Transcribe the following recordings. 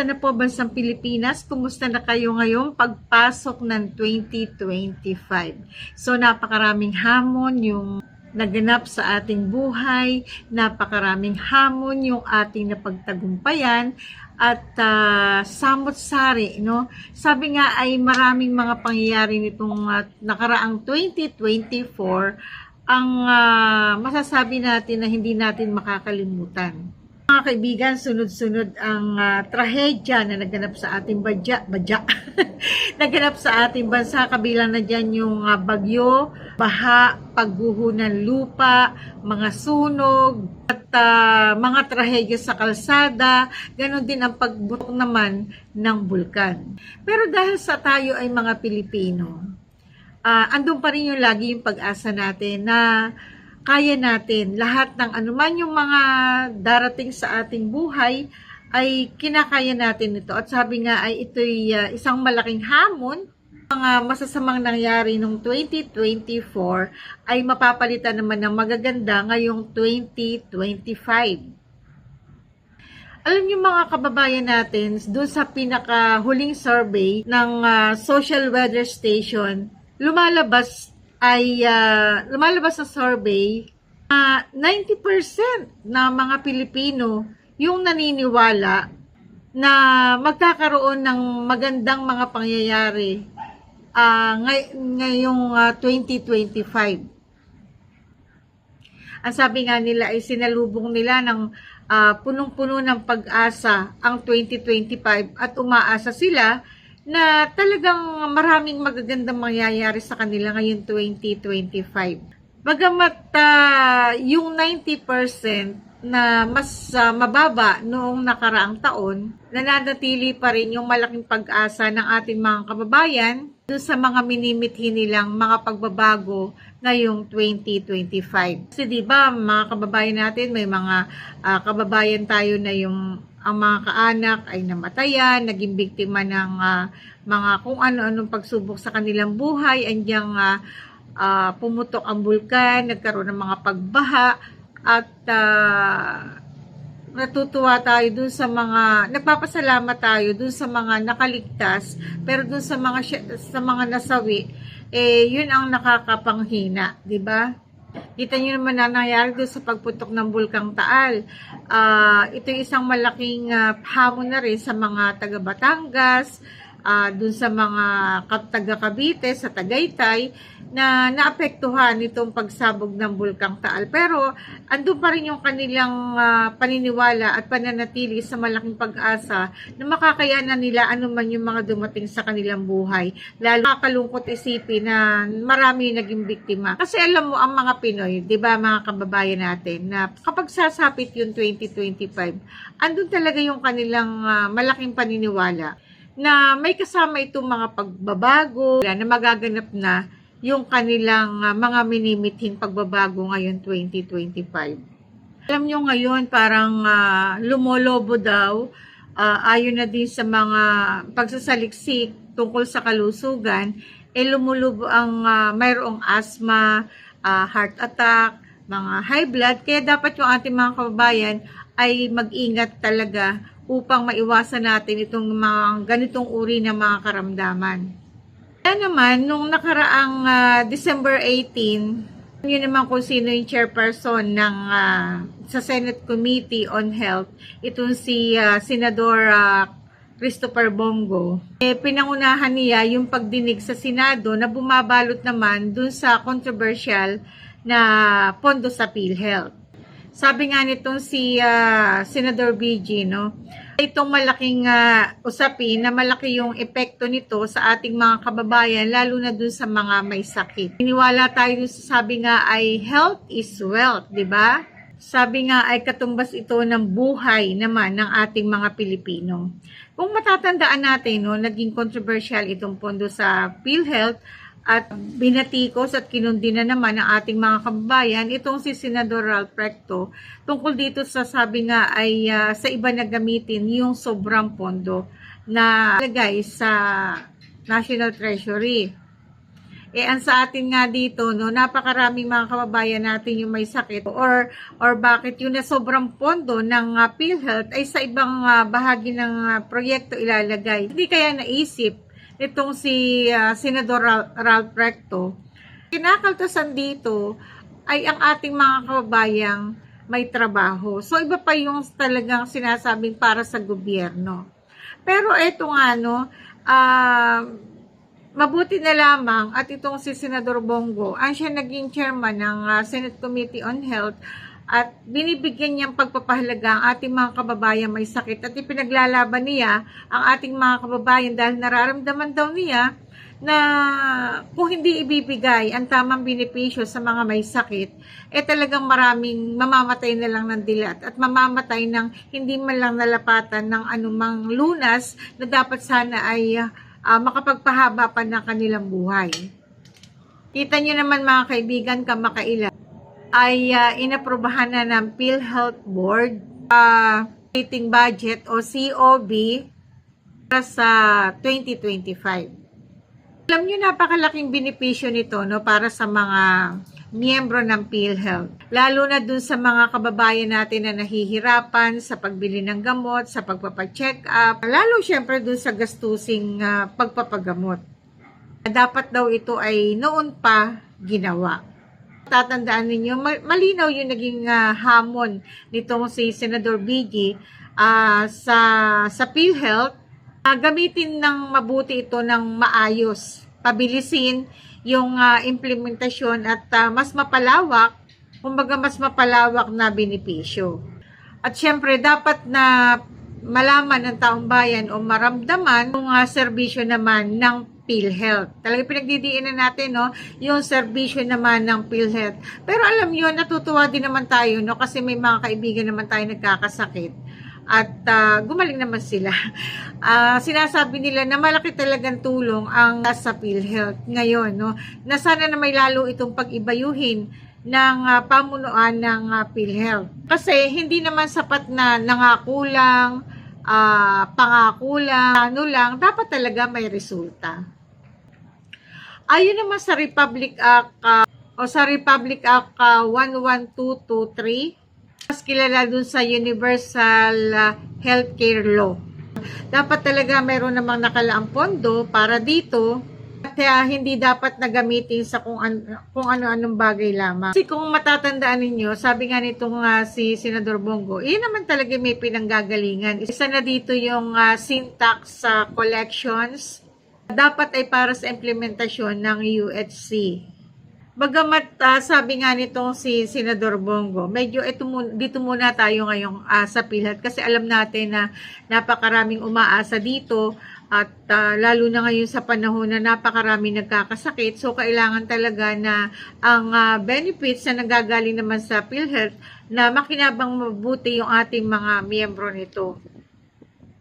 Ano po bansang Pilipinas? Kumusta na kayo ngayong pagpasok ng 2025? So napakaraming hamon yung naganap sa ating buhay, napakaraming hamon yung ating napagtagumpayan at ah, samot-sari, no? Sabi nga ay maraming mga pangyayari nitong ah, nakaraang 2024 ang ah, masasabi natin na hindi natin makakalimutan. Mga kaibigan, sunod-sunod ang ah, trahedya na naganap sa ating badya, badya. naganap sa ating bansa, kabilang na dyan yung ah, bagyo, baha, pagguho ng lupa, mga sunog, at ah, mga trahedya sa kalsada, ganon din ang pagbutok naman ng bulkan. Pero dahil sa tayo ay mga Pilipino, ah andun pa rin yung lagi yung pag-asa natin na kaya natin lahat ng anuman yung mga darating sa ating buhay ay kinakaya natin ito. At sabi nga ay ito'y ah, isang malaking hamon mga masasamang nangyari nung 2024 ay mapapalitan naman ng magaganda ngayong 2025. Alam niyo mga kababayan natin, doon sa pinakahuling survey ng ah, Social Weather Station, lumalabas ay ah, lumalabas sa survey na 90% na mga Pilipino yung naniniwala na magkakaroon ng magandang mga pangyayari ah, ngay- ngayong ah, 2025. Ang sabi nga nila ay sinalubong nila ng ah, punong-puno ng pag-asa ang 2025 at umaasa sila na talagang maraming magagandang mangyayari sa kanila ngayon 2025. Bagamat ah, yung 90% na mas ah, mababa noong nakaraang taon, nananatili pa rin yung malaking pag-asa ng ating mga kababayan sa mga minimithi nilang mga pagbabago ngayong 2025. Kasi 'di ba, mga kababayan natin, may mga ah, kababayan tayo na yung ang mga kaanak ay namatayan, naging biktima ng ah, mga kung ano-anong pagsubok sa kanilang buhay, andyang ah, ah, pumutok ang bulkan, nagkaroon ng mga pagbaha at ah, natutuwa tayo dun sa mga nagpapasalamat tayo dun sa mga nakaligtas pero dun sa mga sa mga nasawi eh yun ang nakakapanghina di ba Kita niyo naman na nangyari doon sa pagputok ng Bulkang Taal. Ah, ito isang malaking ah, hamon na rin sa mga taga Batangas, ah, doon sa mga taga Cavite, sa Tagaytay, na naapektuhan itong pagsabog ng Bulkang Taal. Pero andun pa rin yung kanilang ah, paniniwala at pananatili sa malaking pag-asa na makakayanan nila anuman yung mga dumating sa kanilang buhay. Lalo nakakalungkot isipin na marami naging biktima. Kasi alam mo, ang mga Pinoy, di ba mga kababayan natin, na kapag sasapit yung 2025, andun talaga yung kanilang ah, malaking paniniwala na may kasama itong mga pagbabago na magaganap na yung kanilang ah, mga minimithing pagbabago ngayon 2025. Alam nyo ngayon parang ah, lumolobo daw ah, ayon na din sa mga pagsasaliksik tungkol sa kalusugan eh lumulubo ang ah, mayroong asthma, ah, heart attack, mga high blood kaya dapat yung ating mga kababayan ay mag-ingat talaga upang maiwasan natin itong mga ganitong uri ng mga karamdaman. Kaya naman, nung nakaraang ah, December 18, yun naman kung sino yung chairperson ng ah, sa Senate Committee on Health, itong si ah, Senador ah, Christopher Bongo. Eh, pinangunahan niya yung pagdinig sa Senado na bumabalot naman dun sa controversial na pondo sa PhilHealth. Sabi nga nitong si ah, Senador BG, no, itong malaking ah, usapin na malaki yung epekto nito sa ating mga kababayan, lalo na dun sa mga may sakit. Iniwala tayo dun sa sabi nga ay health is wealth, di ba? Sabi nga ay katumbas ito ng buhay naman ng ating mga Pilipino. Kung matatandaan natin, no, naging controversial itong pondo sa PhilHealth at binatikos at kinundi na naman ng ating mga kababayan itong si Senador Ralph Recto tungkol dito sa sabi nga ay ah, sa iba na gamitin yung sobrang pondo na lagay sa National Treasury. Eh, ang sa atin nga dito, no, napakaraming mga kababayan natin yung may sakit or or bakit yung na sobrang pondo ng uh, PhilHealth ay sa ibang ah, bahagi ng ah, proyekto ilalagay. Hindi kaya naisip nitong si ah, Senador Ra- Ralph Recto, kinakaltasan dito ay ang ating mga kababayang may trabaho. So, iba pa yung talagang sinasabing para sa gobyerno. Pero eto nga, no, ah, mabuti na lamang at itong si Senador Bongo, ang siya naging chairman ng ah, Senate Committee on Health at binibigyan niyang pagpapahalaga ang ating mga kababayan may sakit at ipinaglalaban niya ang ating mga kababayan dahil nararamdaman daw niya na kung hindi ibibigay ang tamang benepisyo sa mga may sakit, eh talagang maraming mamamatay na lang ng dilat at mamamatay ng hindi man lang nalapatan ng anumang lunas na dapat sana ay ah, makapagpahaba pa ng kanilang buhay. Kita nyo naman mga kaibigan kamakailan ay ah, inaprobahan na ng PhilHealth Board uh, budget o COB para sa 2025. Alam niyo napakalaking benepisyo nito no para sa mga miyembro ng PhilHealth. Lalo na dun sa mga kababayan natin na nahihirapan sa pagbili ng gamot, sa pagpapacheck up, lalo syempre dun sa gastusing ah, pagpapagamot. Dapat daw ito ay noon pa ginawa. Tatandaan ninyo, ma- malinaw yung naging ah, hamon nitong si Senador BG ah, sa sa PhilHealth Ah, gamitin ng mabuti ito ng maayos. Pabilisin yung ah, implementasyon at ah, mas mapalawak, kumbaga mas mapalawak na benepisyo. At syempre, dapat na malaman ng taong bayan o maramdaman yung ah, serbisyo naman ng PhilHealth. Talaga pinagdidiinan natin, no, yung serbisyo naman ng PhilHealth. Pero alam nyo, natutuwa din naman tayo, no, kasi may mga kaibigan naman tayo nagkakasakit at ah, gumaling naman sila. Ah, sinasabi nila na malaki talagang tulong ang sa PhilHealth ngayon, no? Na sana na may lalo itong pag-ibayuhin ng ah, pamunuan ng ah, PhilHealth. Kasi hindi naman sapat na nangakulang, ah, pangakulang, ano lang, dapat talaga may resulta. Ayon naman sa Republic Act ah, o sa Republic Act ah, 11223, mas kilala dun sa Universal ah, Healthcare Law. Dapat talaga mayroon namang nakalaang pondo para dito kaya hindi dapat na gamitin sa kung, an- kung ano-anong bagay lamang. Kasi kung matatandaan ninyo, sabi nga nitong ah, si Senador Bongo, iyon naman talaga may pinanggagalingan. Isa na dito yung ah, syntax sa collections. Dapat ay para sa implementasyon ng UHC. Bagamat ah, sabi nga nitong si Senador Bongo, medyo ito muna, dito muna tayo ngayong ah, sa PhilHealth kasi alam natin na napakaraming umaasa dito at ah, lalo na ngayon sa panahon na napakaraming nagkakasakit. So kailangan talaga na ang ah, benefits na nagagaling naman sa PhilHealth na makinabang mabuti yung ating mga miyembro nito.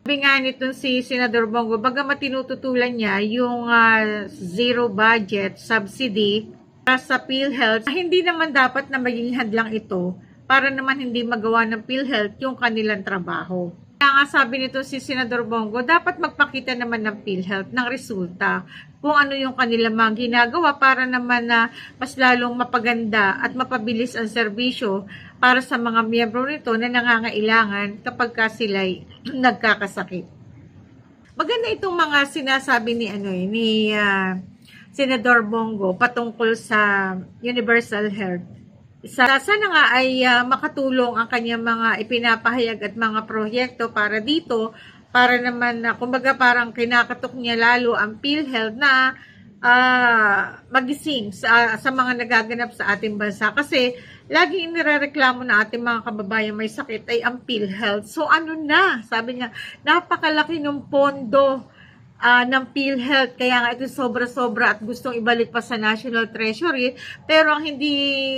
Sabi nga si Senador Bongo, bagamat tinututulan niya yung ah, zero budget subsidy sa PhilHealth, hindi naman dapat na maging hadlang ito para naman hindi magawa ng PhilHealth yung kanilang trabaho. Kaya nga sabi nito si Senador Bongo, dapat magpakita naman ng PhilHealth ng resulta kung ano yung kanilang mga ginagawa para naman na mas lalong mapaganda at mapabilis ang serbisyo para sa mga miyembro nito na nangangailangan kapag ka sila'y nagkakasakit. Maganda itong mga sinasabi ni ano eh, ni ah, Senador Bongo patungkol sa Universal Health. Sa, sana nga ay ah, makatulong ang kanyang mga ipinapahayag at mga proyekto para dito para naman na kumbaga parang kinakatok niya lalo ang PhilHealth na ah, magising sa, sa mga nagaganap sa ating bansa kasi lagi inirereklamo na ating mga kababayan may sakit ay ang PhilHealth. So ano na? Sabi niya, napakalaki ng pondo ah, ng PhilHealth. Kaya nga ito sobra-sobra at gustong ibalik pa sa National Treasury. Pero ang hindi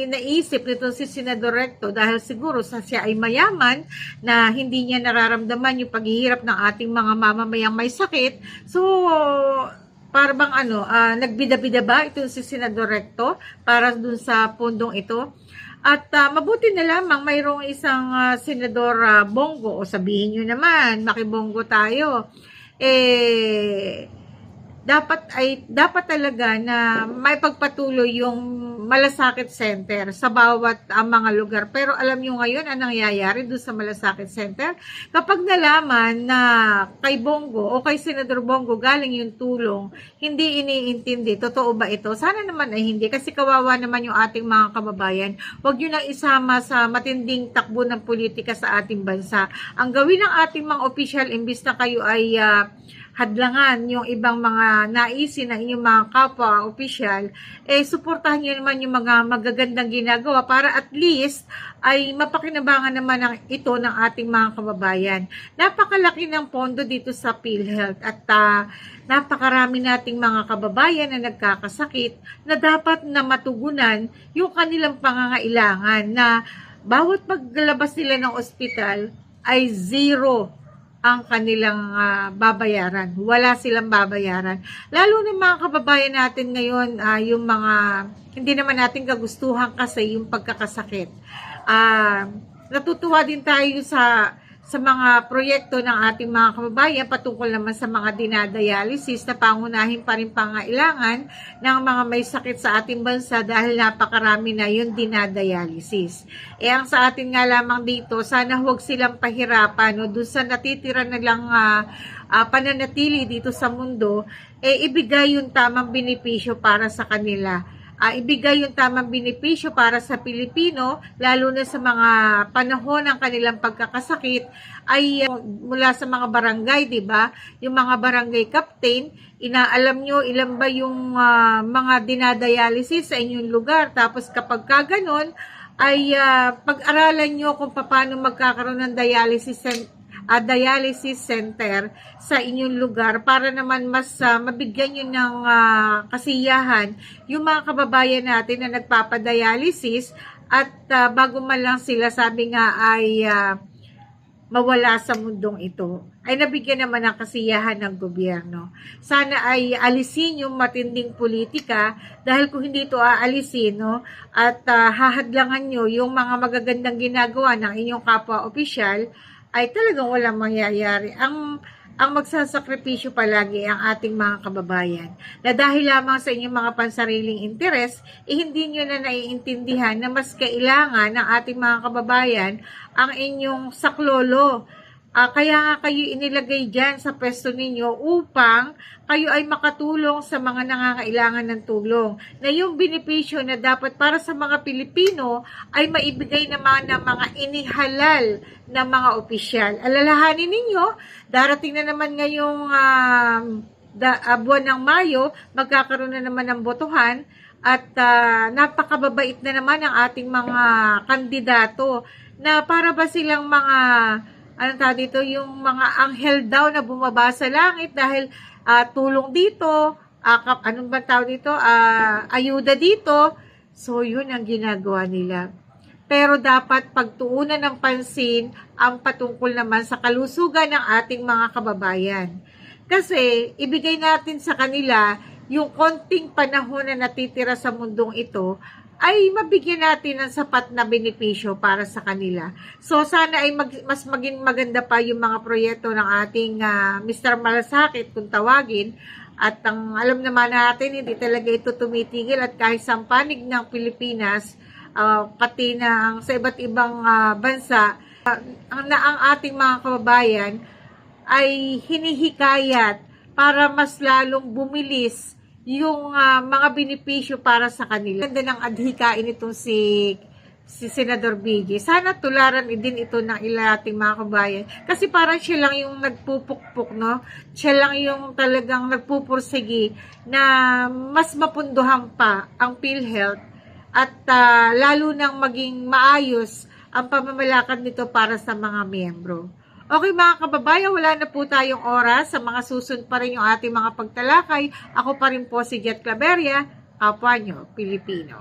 naisip nito si Senador Recto dahil siguro sa siya ay mayaman na hindi niya nararamdaman yung paghihirap ng ating mga mamamayang may sakit. So, para bang ano, ah, nagbida-bida ba ito si Senador Recto para dun sa pundong ito? At ah, mabuti na lamang mayroong isang ah, senador ah, Bongo o sabihin nyo naman, makibonggo tayo. Eh dapat ay dapat talaga na may pagpatuloy yung malasakit center sa bawat ah, mga lugar. Pero alam nyo ngayon ang nangyayari doon sa malasakit center? Kapag nalaman na kay Bongo o kay Senador Bongo galing yung tulong, hindi iniintindi. Totoo ba ito? Sana naman ay hindi kasi kawawa naman yung ating mga kababayan. Huwag yun na isama sa matinding takbo ng politika sa ating bansa. Ang gawin ng ating mga official, imbis na kayo ay ah, hadlangan yung ibang mga naisin ng inyong mga kapwa opisyal, eh suportahan nyo naman yung mga magagandang ginagawa para at least ay mapakinabangan naman ang ito ng ating mga kababayan. Napakalaki ng pondo dito sa PhilHealth at ah, napakarami nating mga kababayan na nagkakasakit na dapat na matugunan yung kanilang pangangailangan na bawat paglabas nila ng ospital ay zero ang kanilang ah, babayaran. Wala silang babayaran. Lalo na mga kababayan natin ngayon, ah, yung mga hindi naman natin kagustuhan kasi yung pagkakasakit. Ah, natutuwa din tayo sa sa mga proyekto ng ating mga kababayan patungkol naman sa mga dinadialysis na pangunahin pa rin pangailangan ng mga may sakit sa ating bansa dahil napakarami na yung dinadialysis. E ang sa atin nga lamang dito, sana huwag silang pahirapan no, dun sa natitira na lang ah, ah, pananatili dito sa mundo, eh ibigay yung tamang benepisyo para sa kanila ah, ibigay yung tamang benepisyo para sa Pilipino, lalo na sa mga panahon ng kanilang pagkakasakit, ay ah, mula sa mga barangay, di ba? Yung mga barangay captain, inaalam nyo ilan ba yung ah, mga dinadialysis sa inyong lugar. Tapos kapag ka ganun, ay ah, pag-aralan nyo kung paano magkakaroon ng dialysis cen- ah, dialysis center sa inyong lugar para naman mas ah, mabigyan nyo ng ah, kasiyahan yung mga kababayan natin na nagpapadialysis at ah, bago man lang sila sabi nga ay ah, mawala sa mundong ito ay nabigyan naman ng kasiyahan ng gobyerno. Sana ay alisin yung matinding politika dahil kung hindi ito aalisin no, at ah, hahadlangan nyo yung mga magagandang ginagawa ng inyong kapwa opisyal, ay talagang walang mangyayari. Ang ang magsasakripisyo palagi ang ating mga kababayan na dahil lamang sa inyong mga pansariling interes, eh hindi nyo na naiintindihan na mas kailangan ng ating mga kababayan ang inyong saklolo. Ah, kaya nga kayo inilagay dyan sa pwesto ninyo upang kayo ay makatulong sa mga nangangailangan ng tulong. Na yung benepisyo na dapat para sa mga Pilipino ay maibigay naman ng mga inihalal na mga opisyal. Alalahanin ninyo, darating na naman ngayong um, da, ah, buwan ng Mayo, magkakaroon na naman ng botohan at ah, napakababait na naman ang ating mga kandidato na para ba silang mga anong tawag dito, yung mga anghel daw na bumaba sa langit dahil ah, tulong dito, kap- anong ba tawag dito, Ah, ayuda dito. So, yun ang ginagawa nila. Pero dapat pagtuunan ng pansin ang patungkol naman sa kalusugan ng ating mga kababayan. Kasi ibigay natin sa kanila yung konting panahon na natitira sa mundong ito ay mabigyan natin ng sapat na benepisyo para sa kanila. So sana ay mag- mas maging maganda pa yung mga proyekto ng ating ah, Mr. Malasakit kung tawagin at ang alam naman natin, hindi talaga ito tumitigil at kahit sa panig ng Pilipinas, ah, pati ang sa iba't ibang ah, bansa, ang, na ang ating mga kababayan ay hinihikayat para mas lalong bumilis yung ah, mga benepisyo para sa kanila. Ganda ng adhikain itong si si Senador BG. Sana tularan din ito ng ilang ating mga kabayan. Kasi parang siya lang yung nagpupukpuk, no? Siya lang yung talagang nagpupursigi na mas mapunduhan pa ang PhilHealth at ah, lalo nang maging maayos ang pamamalakad nito para sa mga miyembro. Okay mga kababayan, wala na po tayong oras. Sa mga susunod pa rin yung ating mga pagtalakay. Ako pa rin po si Jet Claveria, kapwa nyo, Pilipino.